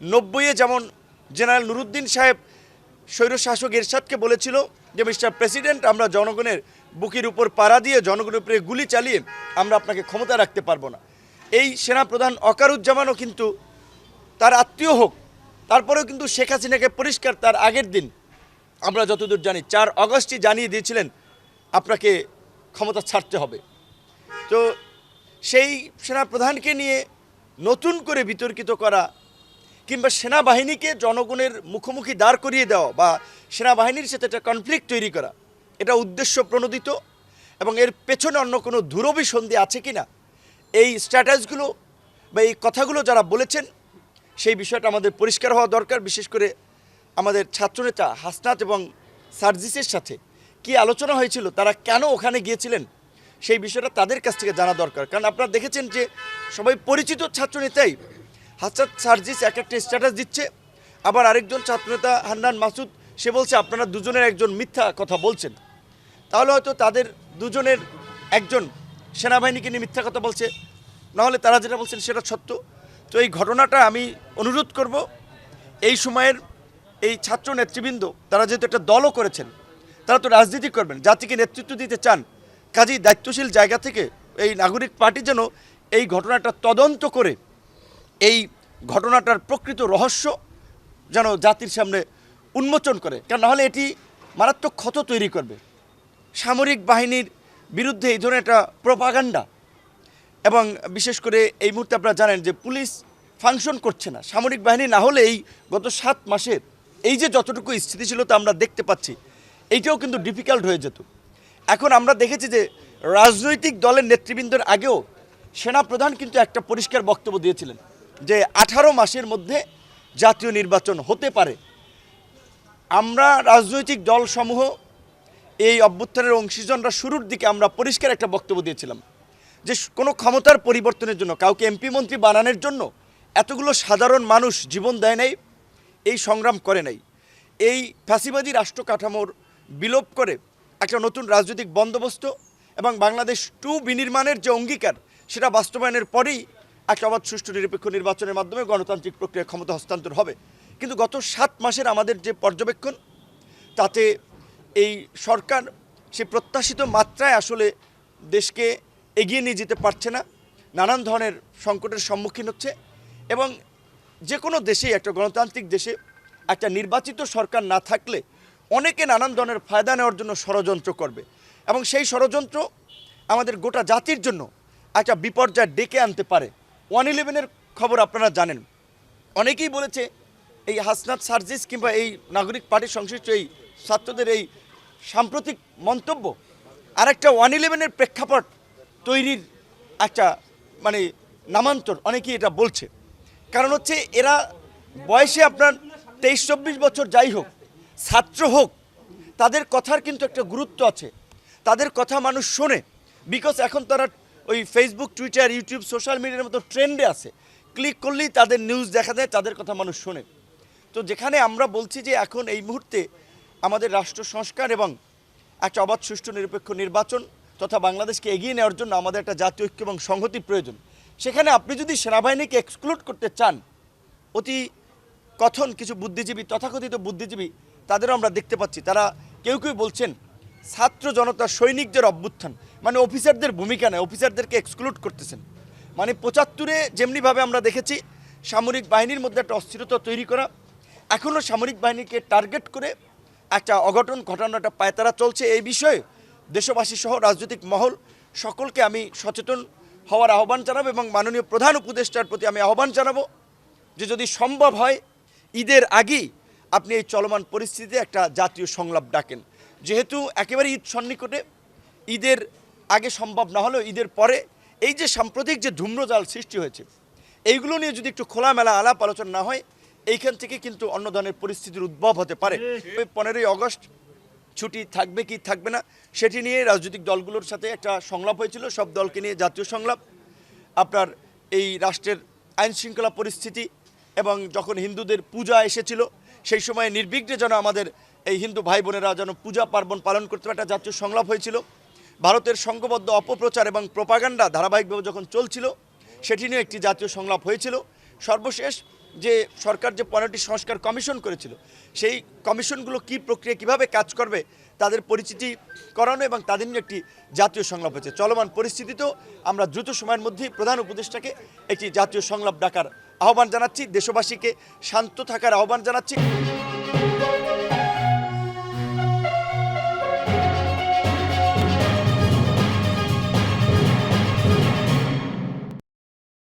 নব্বইয়ে যেমন জেনারেল নুরুদ্দিন সাহেব স্বৈরশাসক এরশাদকে বলেছিল যে, মিস্টার প্রেসিডেন্ট, আমরা জনগণের বুকের উপর পাড়া দিয়ে জনগণের উপরে গুলি চালিয়ে আমরা আপনাকে ক্ষমতা রাখতে পারব না। এই সেনাপ্রধান অকারুজ্জামানও কিন্তু তার আত্মীয় হোক, তারপরেও কিন্তু শেখ হাসিনাকে পরিষ্কার তার আগের দিন, আমরা যতদূর জানি, চার অগস্টই জানিয়ে দিয়েছিলেন, আপনাকে ক্ষমতা ছাড়তে হবে। তো সেই সেনাপ্রধানকে নিয়ে নতুন করে বিতর্কিত করা কিংবা সেনাবাহিনীকে জনগণের মুখোমুখি দাঁড় করিয়ে দেওয়া বা সেনাবাহিনীর সাথে একটা কনফ্লিক্ট তৈরি করা, এটা উদ্দেশ্য প্রণোদিত এবং এর পেছনে অন্য কোনো দূরভিসন্ধি আছে কি না এই স্ট্র্যাটাজগুলো বা এই কথাগুলো যারা বলেছেন, সেই বিষয়টা আমাদের পরিষ্কার হওয়া দরকার, বিশেষ করে আমাদের ছাত্রনেতা হাসনাত এবং সার্জিসের সাথে কি আলোচনা হয়েছিল, তারা কেন ওখানে গিয়েছিলেন, সেই বিষয়টা তাদের কাছ থেকে জানা দরকার। কারণ আপনারা দেখেছেন যে সবাই পরিচিত ছাত্রনেতাই হাসনাত সার্জিস এক একটা স্ট্যাটাস দিচ্ছে। আবার আরেকজন ছাত্রনেতা হান্নান মাসুদ, সে বলছে, আপনারা দুজনের একজন মিথ্যা কথা বলছেন। তাহলে হয়তো তাদের দুজনের একজন সেনাবাহিনীকে নিয়ে মিথ্যা কথা বলছে। নাহলে তারা যেটা বলছেন সেটা সত্য। তো এই ঘটনাটা আমি অনুরোধ করব, এই সময়ের এই ছাত্র নেতৃবৃন্দ, তারা যেহেতু একটা দলও করেছেন, তারা তো রাজনীতি করবেন, জাতিকে নেতৃত্ব দিতে চান, কাজেই দায়িত্বশীল জায়গা থেকে এই নাগরিক পার্টি যেন এই ঘটনাটা তদন্ত করে এই ঘটনাটার প্রকৃত রহস্য যেন জাতির সামনে উন্মোচন করে। কেন নাহলে এটি মারাত্মক ক্ষত তৈরি করবে। সামরিক বাহিনীর বিরুদ্ধে এই ধরনের একটা প্রপাগান্ডা এবং বিশেষ করে এই মুহূর্তে আপনারা জানেন যে পুলিশ ফাংশন করছে না। সামরিক বাহিনী না হলে এই গত সাত মাসের এই যে যতটুকু স্থিতিশীলতা আমরা দেখতে পাচ্ছি, এইটাও কিন্তু ডিফিকাল্ট হয়ে যেত। এখন আমরা দেখেছি যে রাজনৈতিক দলের নেতৃবৃন্দের আগেও সেনাপ্রধান কিন্তু একটা পরিষ্কার বক্তব্য দিয়েছিলেন। যে আঠারো মাসের মধ্যে জাতীয় নির্বাচন হতে পারে। আমরা রাজনৈতিক দলসমূহ এই অভ্যুত্থানের অংশীজনরা শুরুর দিকে আমরা পরিষ্কার একটা বক্তব্য দিয়েছিলাম যে কোনো ক্ষমতার পরিবর্তনের জন্য, কাউকে এমপি মন্ত্রী বানানোর জন্য এতগুলো সাধারণ মানুষ জীবন দেয় নাই, এই সংগ্রাম করে নাই। এই ফ্যাসিবাদী রাষ্ট্র কাঠামোর বিলোপ করে একটা নতুন রাজনৈতিক বন্দোবস্ত এবং বাংলাদেশ টু বিনির্মাণের যে অঙ্গীকার, সেটা বাস্তবায়নের পরেই একটা অবাধ সুষ্ঠু নিরপেক্ষ নির্বাচনের মাধ্যমে গণতান্ত্রিক প্রক্রিয়া ক্ষমতা হস্তান্তর হবে। কিন্তু গত সাত মাসের আমাদের যে পর্যবেক্ষণ, তাতে এই সরকার সে প্রত্যাশিত মাত্রায় আসলে দেশকে এগিয়ে নিয়ে যেতে পারছে না, নানান ধরনের সংকটের সম্মুখীন হচ্ছে এবং যে কোনো দেশেই, একটা গণতান্ত্রিক দেশে একটা নির্বাচিত সরকার না থাকলে অনেকে নানান ধরনের ফায়দা নেওয়ার জন্য ষড়যন্ত্র করবে এবং সেই ষড়যন্ত্র আমাদের গোটা জাতির জন্য একটা বিপর্যয় ডেকে আনতে পারে। ওয়ান ইলেভেনের খবর আপনারা জানেন। অনেকেই বলেছে এই হাসনাত সার্জিস কিংবা এই নাগরিক পার্টির সংশ্লিষ্ট এই ছাত্রদের এই সাম্প্রতিক মন্তব্য আর একটা ওয়ান ইলেভেনের প্রেক্ষাপট তৈরির একটা মানে নামান্তর অনেকেই এটা বলছে। কারণ হচ্ছে এরা বয়সে আপনার তেইশ চব্বিশ বছর যাই হোক, ছাত্র হোক, তাদের কথার কিন্তু একটা গুরুত্ব আছে। তাদের কথা মানুষ শোনে বিকজ এখন তারা ওই ফেসবুক টুইটার ইউটিউব সোশ্যাল মিডিয়ার মতো ট্রেন্ডে আছে। ক্লিক করলেই তাদের নিউজ দেখা যায়, তাদের কথা মানুষ শোনে। তো যেখানে আমরা বলছি যে এখন এই মুহূর্তে আমাদের রাষ্ট্র সংস্কার এবং একটা অবাধ, সুষ্ঠু, নিরপেক্ষ নির্বাচন তথা বাংলাদেশকে এগিয়ে নেওয়ার জন্য আমাদের একটা জাতীয় ঐক্য এবং সংহতি প্রয়োজন। সেখানে আপনি যদি সেনাবাহিনীকে এক্সক্লুড করতে চান, অতি কথন কিছু বুদ্ধিজীবী, তথাকথিত বুদ্ধিজীবী, তাদেরও আমরা দেখতে পাচ্ছি। তারা কেউ কেউ বলছেন, ছাত্র জনতা সৈনিকদের অভ্যুত্থান। মানে অফিসারদের ভূমিকা নেয়, অফিসারদেরকে এক্সক্লুড করতেছেন। মানে পঁচাত্তরে যেমনিভাবে আমরা দেখেছি, সামরিক বাহিনীর মধ্যে একটা অস্থিরতা তৈরি করা এখনও সামরিক বাহিনীকে টার্গেট করে একটা অঘটন ঘটানো একটা পায়তারা চলছে। এই বিষয়ে দেশবাসী সহ রাজনৈতিক মহল সকলকে আমি সচেতন হওয়ার আহ্বান জানাব এবং মাননীয় প্রধান উপদেষ্টার প্রতি আমি আহ্বান জানাব যে যদি সম্ভব হয়, ঈদের আগেই আপনি এই চলমান পরিস্থিতিতে একটা জাতীয় সংলাপ ডাকেন। যেহেতু একেবারে ঈদ সন্নিকটে, ঈদের আগে সম্ভব না হলেও ঈদের পরে এই যে সাম্প্রতিক যে ধূম্রজাল সৃষ্টি হয়েছে এইগুলো নিয়ে যদি একটু খোলামেলা আলাপ আলোচনা না হয় এইখান থেকে কিন্তু অন্য ধরনের পরিস্থিতির উদ্ভব হতে পারে। পনেরোই অগস্ট ছুটি থাকবে কি থাকবে না সেটি নিয়ে রাজনৈতিক দলগুলোর সাথে একটা সংলাপ হয়েছিল সব দলকে নিয়ে জাতীয় সংলাপ। আপনার এই রাষ্ট্রের আইন শৃঙ্খলা পরিস্থিতি এবং যখন হিন্দুদের পূজা এসেছিল সেই সময় নির্বিঘ্নে যেন আমাদের এই হিন্দু ভাই বোনেরা যেন পূজা পার্বণ পালন করতে পারে একটা জাতীয় সংলাপ হয়েছিল। ভারতের সংঘবদ্ধ অপপ্রচার এবং প্রপাগান্ডা ধারাবাহিকভাবে যখন চলছিল, সেটি নিয়ে একটি জাতীয় সংলাপ হয়েছিল। সর্বশেষ যে সরকার যে পনেরোটি সংস্কার কমিশন করেছিল, সেই কমিশনগুলো কি প্রক্রিয়া, কীভাবে কাজ করবে, তাদের পরিচিতি করানো এবং তাদের নিয়ে একটি জাতীয় সংলাপ হয়েছে। চলমান পরিস্থিতিতেও আমরা দ্রুত সময়ের মধ্যেই প্রধান উপদেষ্টাকে একটি জাতীয় সংলাপ ডাকার আহ্বান জানাচ্ছি। দেশবাসীকে শান্ত থাকার আহ্বান জানাচ্ছি।